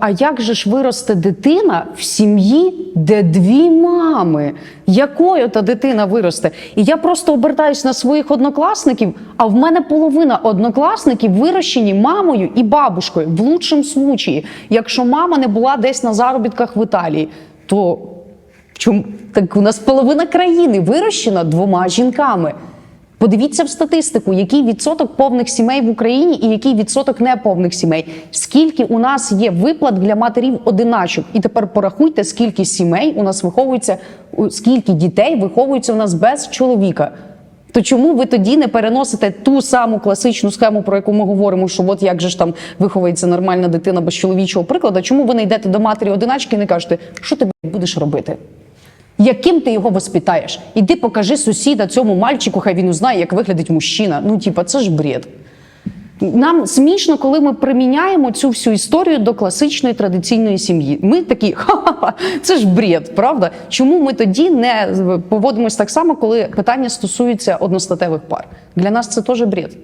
А як же ж виросте дитина в сім'ї, де дві мами? Якою та дитина виросте? І я просто обертаюсь на своїх однокласників, а в мене половина однокласників вирощені мамою і бабушкою в лучшому случаї. Якщо мама не була десь на заробітках в Італії, то чому так у нас половина країни вирощена двома жінками? Подивіться в статистику, який відсоток повних сімей в Україні і який відсоток неповних сімей. Скільки у нас є виплат для матерів одиначок? І тепер порахуйте, скільки сімей у нас виховується, скільки дітей виховується у нас без чоловіка. То чому ви тоді не переносите ту саму класичну схему, про яку ми говоримо, що от як же ж там виховується нормальна дитина без чоловічого прикладу? Чому ви не йдете до матері одиначки і не кажете, що ти будеш робити? Яким ти його воспитаєш? Іди покажи сусіда цьому мальчику, хай він узнає, як виглядить мужчина. Ну, типа, це ж бред. Нам смішно, коли ми приміняємо цю всю історію до класичної традиційної сім'ї. Ми такі, ха-ха, це ж бред, правда? Чому ми тоді не поводимось так само, коли питання стосується одностатевих пар? Для нас це теж бред.